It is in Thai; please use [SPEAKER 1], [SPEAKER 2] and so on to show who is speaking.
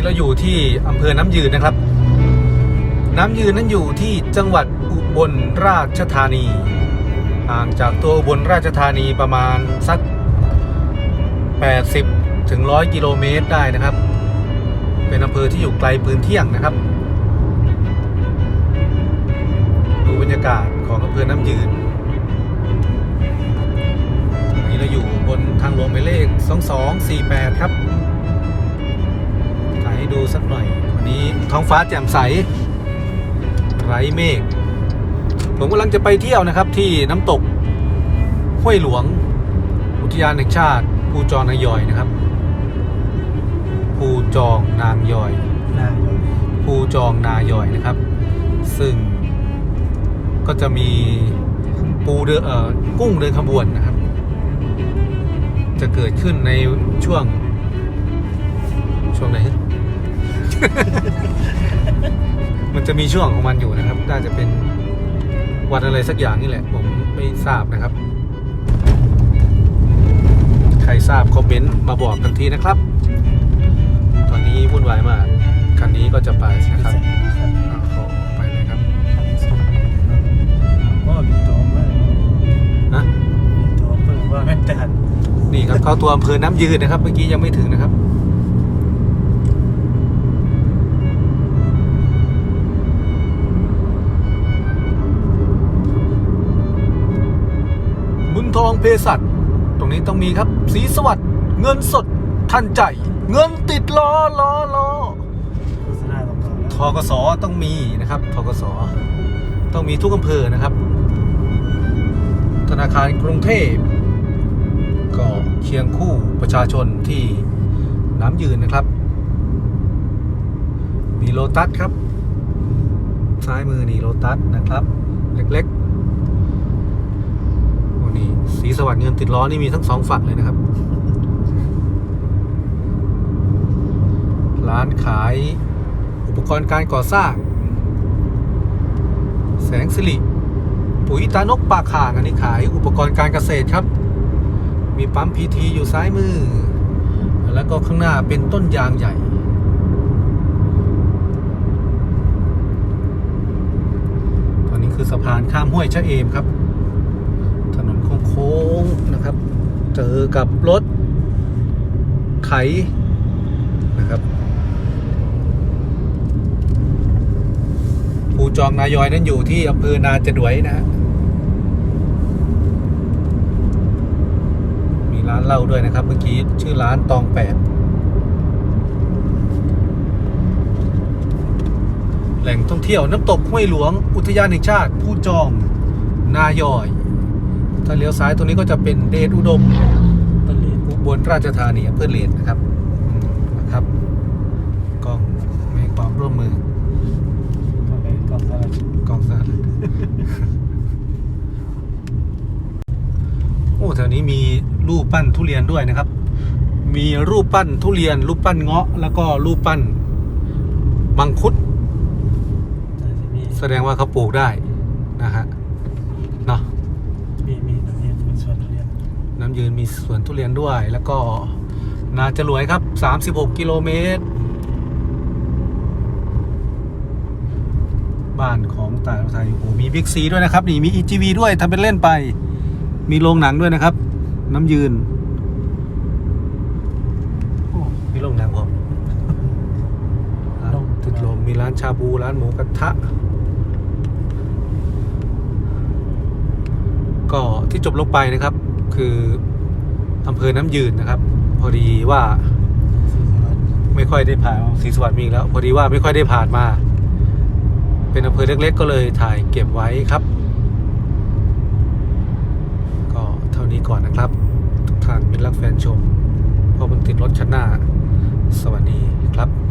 [SPEAKER 1] นี้เราอยู่ที่อำเภอน้ำยืนนะครับ น้ำยืนนั้นอยู่ที่จังหวัดอุบลราชธานีห่างจากตัวอุบลราชธานีประมาณสัก 80ถึง100 กิโลเมตรได้นะครับ เป็นอำเภอที่อยู่ไกลปืนเที่ยงนะครับ ดูบรรยากาศของอำเภอน้ำยืนนนี้เราอยู่บนทางหลวงหมายเลข 2248 ครับ ดูสักหน่อย วันนี้ท้องฟ้าแจ่มใส ไร้เมฆผมกำลังจะไปเที่ยวนะครับที่น้ำตกห้วยหลวง อุทยานแห่งชาติ ภูจองนางยอยนะครับ ภูจองนางยอยภูจองนายอยนะครับ ซึ่งก็จะมีปูเดินเอ่อกุ้งเดินขบวนนะครับ จะเกิดขึ้นในช่วงช่วงไหน มันจะมีช่วงของมันอยู่นะครับน่าจะเป็นวันอะไรสักอย่างนี่แหละ ผมไม่ทราบนะครับ ใครทราบคอมเมนต์มาบอกกันทีนะครับ ตอนนี้วุ่นวายมาก คันนี้ก็จะไปนะครับอ่าขอไปเลยครับ
[SPEAKER 2] ก็มีตัวเมื่อ
[SPEAKER 1] นะ
[SPEAKER 2] มีตัวเพิ่งว่าแม่นจัน
[SPEAKER 1] นี่ครับเข้าตัวอำเภอน้ำยืนนะครับ เมื่อกี้ยังไม่ถึงนะครับ ทองเพสัตตรงนี้ต้องมีครับ สีสวัสด์เงินสดทันใจ เงินติดล้อล้อล้อ
[SPEAKER 2] โฆษณาต่อ
[SPEAKER 1] ทกสต้องมีนะครับทกสต้องมีทุกอำเภอนะครับ ธนาคารกรุงเทพก็เคียงคู่ประชาชนที่น้ำยืนนะครับ มีโลตัสครับ ซ้ายมือนี่โลตัสนะครับ เล็กๆ สีสวัสดิ์เงินติดล้อนี่มีทั้งสองฝั่งเลยนะครับ ร้านขายอุปกรณ์การก่อสร้าง แสงสิริปุ๋ยตานกปากข่างอันนี้ขายอุปกรณ์การเกษตรครับ มีปั๊มพีทีอยู่ซ้ายมือ แล้วก็ข้างหน้าเป็นต้นยางใหญ่ตอนนี้คือสะพานข้ามห้วยชะเอมครับ ถนนโค้งๆนะครับ เจอกับรถไถนะครับภูจองนายอยนั้นอยู่ที่อำเภอนาจะดวยนะฮะมีร้านเหล้าด้วยนะครับ เมื่อกี้ชื่อร้านตองแปดแหล่งท่องเที่ยวน้ำตกห้วยหลวง อุทยานแห่งชาติ ผู้จอง นายอย ถ้าเลี้ยวซ้ายตรงนี้ก็จะเป็นเดชอุดม
[SPEAKER 2] ต้นเลน
[SPEAKER 1] อุบลราชธานีอำเภอเลนนะครับอืมนะครับกล้องให้ความร่วมมือ
[SPEAKER 2] ต้นเลนกองสลัด
[SPEAKER 1] กล้องสารโอ้แถวนี้มีรูปปั้นทุเรียนด้วยนะครับ มีรูปปั้นทุเรียน รูปปั้นเงาะ แล้วก็รูปปั้นมังคุด
[SPEAKER 2] น่าจะมี
[SPEAKER 1] แสดงว่าเขาปลูกได้นะฮะเนาะ
[SPEAKER 2] มีมีน้ำเย็นเป็นส่วนทุเรียน
[SPEAKER 1] น้ำยืนมีสวนทุเรียนด้วย แล้วก็นาจรวยครับ 36 กิโลเมตร บ้านของตายรถไทยโอ้โหมีบิ๊กซีด้วยนะครับ นี่มี EGV ด้วยทำเป็นเล่นไป มีโรงหนังด้วยนะครับ น้ำยืนโอ้มีโรงหนังผมร้านติดลมมีร้านชาบูร้านหมูกระทะก็ที่จบลงไปนะครับ คืออำเภอน้ำยืนนะครับ พอดีว่าไม่ค่อยได้ผ่านศรีสวัสดิ์มีแล้ว พอดีว่าไม่ค่อยได้ผ่านมา เป็นอำเภอเล็ก ๆ ก็เลยถ่ายเก็บไว้ครับ ก็เท่านี้ก่อนนะครับ ทุกท่านมิตรรักแฟนชมพราะมันติดรถชั้นหน้า สวัสดีครับ